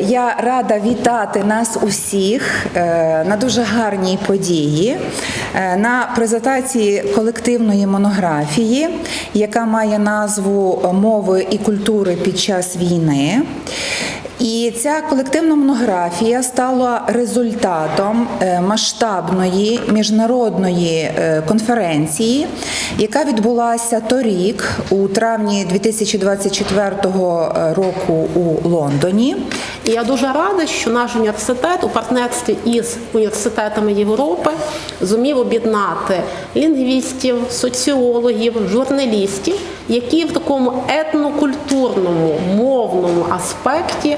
Я рада вітати нас усіх е, на дуже гарній події е, на презентації колективної монографії, яка має назву Мови і культури під час війни. І ця колективна монографія стала результатом е, масштабної міжнародної е, конференції, яка відбулася торік у травні 2024 року у Лондоні. І я дуже рада, що наш університет у партнерстві із університетами Європи зумів об'єднати лінгвістів, соціологів, журналістів, які в такому етнокультурному мовному аспекті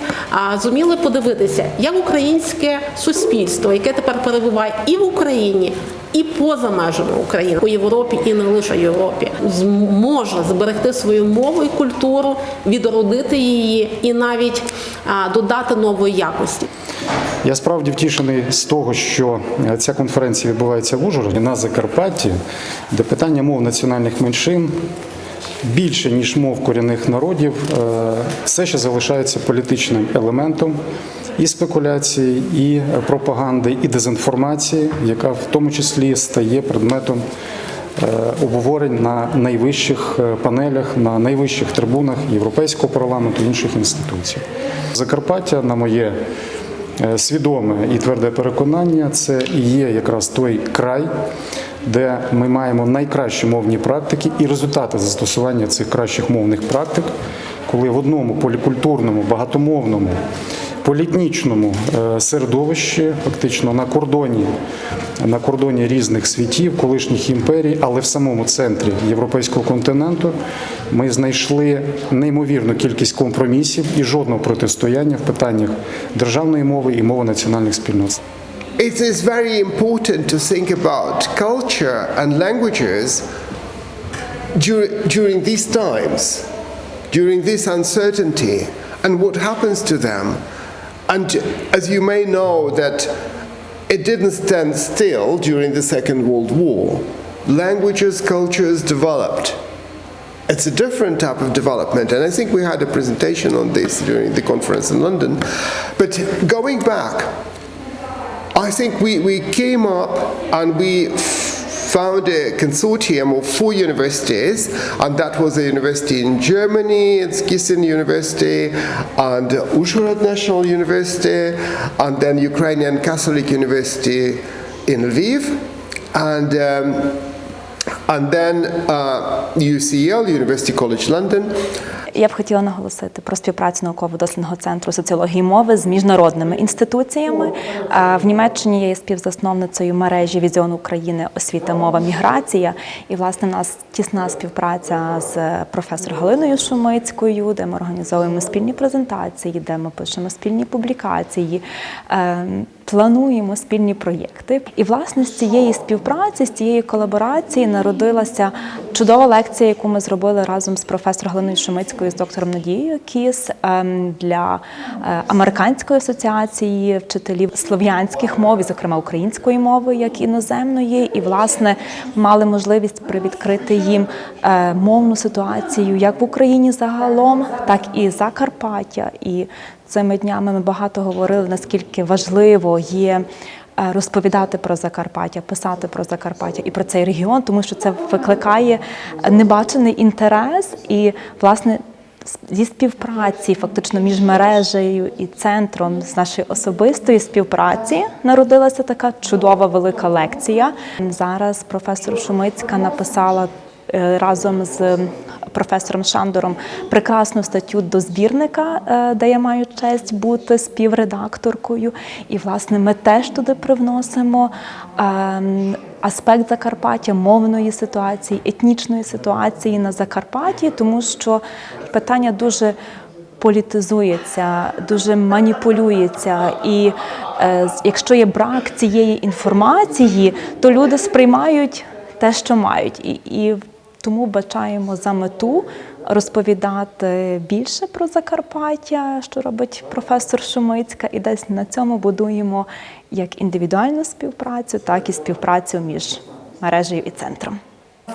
зуміли подивитися, як українське суспільство, яке тепер перебуває і в Україні. І поза межами України у Європі, і не лише Європі, зможе зберегти свою мову і культуру, відродити її і навіть додати нової якості. Я справді втішений з того, що е, ця конференція відбувається в Ужгороді на Закарпатті, де питання мов національних меншин більше ніж мов корінних народів, е, все ще залишається політичним елементом і спекуляції, і пропаганди, і дезінформації, яка в тому числі стає предметом е, обговорень на найвищих е, панелях, на найвищих трибунах Європейського парламенту інших інституцій. Закарпаття, на моє свідоме і тверде переконання, це і є якраз той край, де ми маємо найкращі мовні практики і результати застосування цих кращих мовних практик, коли в одному полікультурному, багатомовному, політнічному е, середовищі, фактично на кордоні, на кордоні різних світів, колишніх імперій, але в самому центрі європейського континенту ми знайшли неймовірну кількість компромісів і жодного протистояння в питаннях державної мови і мови національних спільнот. It is very important to think about culture and languages dur- during these times, during this uncertainty, and what happens to them. And as you may know, that it didn't stand still during the Second World War. Languages, cultures developed. It's a different type of development, and I think we had a presentation on this during the conference in London. But going back, I think we, we came up and we found a consortium of four universities, and that was a university in Germany, it's Gießen University, and Uzhhorod National University, and then Ukrainian Catholic University in Lviv, and um, and then uh, UCL, University College London, Я б хотіла наголосити про співпрацю науково-дослідного центру соціології мови з міжнародними інституціями. Е, В Німеччині я є співзасновницею мережі Візіон України освіта, мова, міграція. І власне у нас тісна співпраця з професором Галиною Шумицькою, де ми організовуємо спільні презентації, де ми пишемо спільні публікації. Плануємо спільні проєкти, і власне з цієї співпраці, з цієї колаборації народилася чудова лекція, яку ми зробили разом з професором Галиною Шумицькою, з доктором Надією Кіс ем, для е, американської асоціації вчителів слов'янських мов, і, зокрема української мови, як іноземної, і власне мали можливість привідкрити їм е, мовну ситуацію як в Україні загалом, так і Закарпаття. І цими днями ми багато говорили, наскільки важливо є е, розповідати про Закарпаття, писати про Закарпаття і про цей регіон, тому що це викликає небачений інтерес і, власне, зі співпраці, фактично між мережею і центром з нашої особистої співпраці народилася така чудова велика лекція. Зараз професор Шумицька написала е, разом з професором Шандором прекрасну статтю до збірника, е, де я маю честь бути співредакторкою. І, власне, ми теж туди привносимо ем, аспект Закарпаття, мовної ситуації, етнічної ситуації на Закарпатті, тому що питання дуже політизується, дуже маніпулюється. І е, якщо є брак цієї інформації, то люди сприймають те, що мають. І, і тому бачаємо за мету розповідати більше про Закарпаття, що робить професор Шумицька, і десь на цьому будуємо як індивідуальну співпрацю, так і співпрацю між мережею і центром.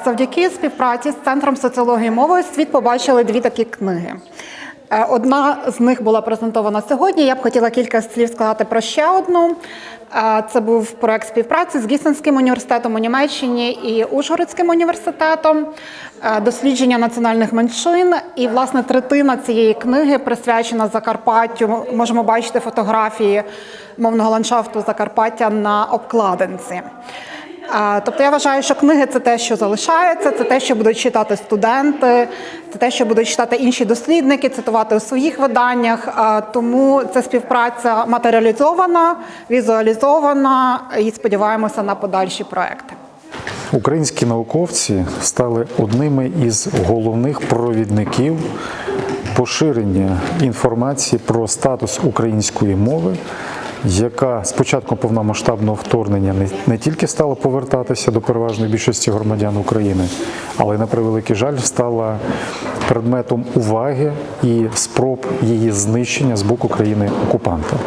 Завдяки співпраці з центром соціології мови світ побачили дві такі книги. Е, Одна з них була презентована сьогодні. Я б хотіла кілька слів сказати про ще одну. Е, Це був проект співпраці з Гіссенським університетом у Німеччині і Ужгородським університетом, е, дослідження національних меншин. І, власне, третина цієї книги присвячена Закарпаттю. Можемо бачити фотографії мовного ландшафту Закарпаття на обкладинці. Тобто я вважаю, що книги це те, що залишається, це те, що будуть читати студенти, це те, що будуть читати інші дослідники, цитувати у своїх виданнях. Тому ця співпраця матеріалізована, візуалізована і сподіваємося на подальші проекти. Українські науковці стали одними із головних провідників поширення інформації про статус української мови, яка з початком повномасштабного вторгнення не, не тільки стала повертатися до переважної більшості громадян України, але й на превеликий жаль стала предметом уваги і спроб її знищення з боку країни окупанта.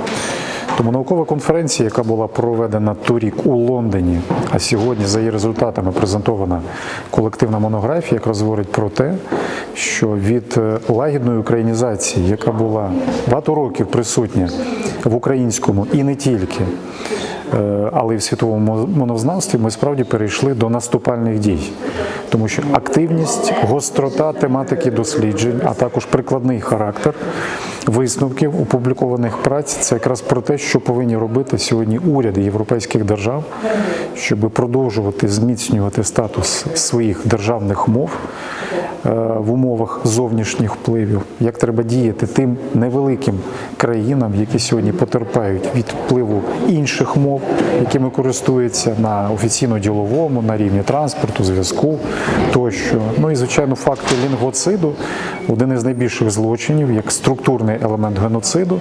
Тому наукова конференція, яка була проведена торік у Лондоні, а сьогодні за її результатами презентована колективна монографія, якраз говорить про те, що від е, лагідної українізації, яка була багато років присутня в українському і не тільки, е, але й в світовому монознавстві, ми справді перейшли до наступальних дій, тому що активність, гострота тематики досліджень, а також прикладний характер висновків опублікованих праць це якраз про те, що повинні робити сьогодні уряди європейських держав, щоб продовжувати зміцнювати статус своїх державних мов е, в умовах зовнішніх впливів, як треба діяти тим невеликим країнам, які сьогодні потерпають від впливу інших мов, якими користуються на офіційно-діловому, на рівні транспорту, зв'язку тощо. Ну і звичайно, факти лінгвоциду один із найбільших злочинів, як структурний елемент геноциду.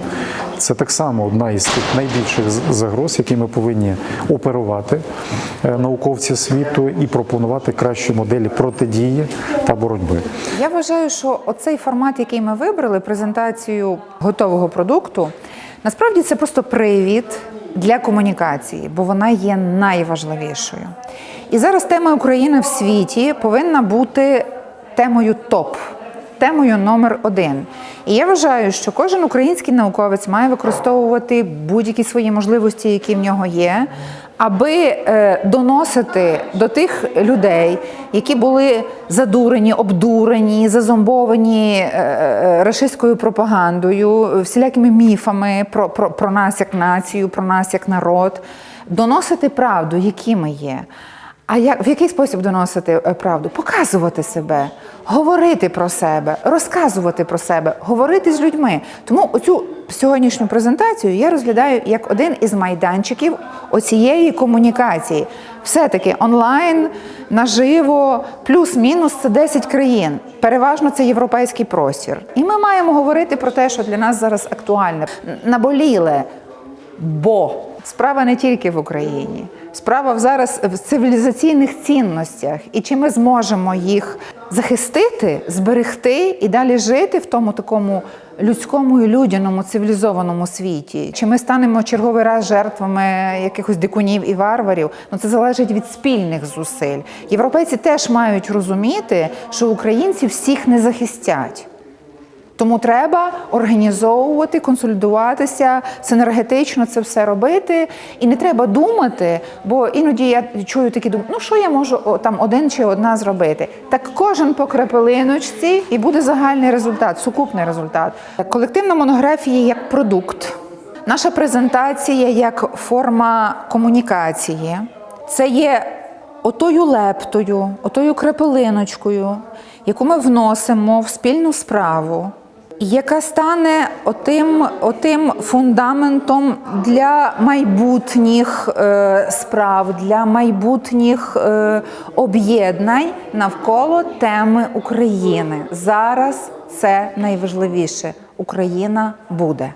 Це так само одна із тих найбільших загроз, які ми повинні оперувати е, науковці світу і пропонувати кращі моделі протидії та боротьби. Я вважаю, що оцей формат, який ми вибрали, презентацію готового продукту, насправді це просто привід для комунікації, бо вона є найважливішою. І зараз тема України в світі повинна бути темою топ. Темою номер один. І я вважаю, що кожен український науковець має використовувати будь-які свої можливості, які в нього є, аби е, доносити до тих людей, які були задурені, обдурені, зазомбовані е, е, рашистською пропагандою, всілякими міфами про, про, про нас як націю, про нас як народ, доносити правду, які ми є. А як в який спосіб доносити е, правду? Показувати себе, говорити про себе, розказувати про себе, говорити з людьми. Тому оцю сьогоднішню презентацію я розглядаю як один із майданчиків оцієї комунікації. Все-таки онлайн, наживо, плюс-мінус це 10 країн. Переважно це європейський простір. І ми маємо говорити про те, що для нас зараз актуальне, наболіле. Бо справа не тільки в Україні, справа в зараз в цивілізаційних цінностях, і чи ми зможемо їх захистити, зберегти і далі жити в тому такому людському і людяному цивілізованому світі? Чи ми станемо черговий раз жертвами якихось дикунів і варварів? Ну це залежить від спільних зусиль. Європейці теж мають розуміти, що українці всіх не захистять. Тому треба організовувати, консолідуватися, синергетично це все робити. І не треба думати, бо іноді я чую такі думки, ну що я можу там один чи одна зробити. Так кожен по крапелиночці і буде загальний результат, сукупний результат. Колективна монографія як продукт. Наша презентація як форма комунікації. Це є отою лептою, отою крапелиночкою, яку ми вносимо в спільну справу, яка стане отим, отим фундаментом для майбутніх е, справ, для майбутніх е, об'єднань навколо теми України. Зараз це найважливіше. Україна буде.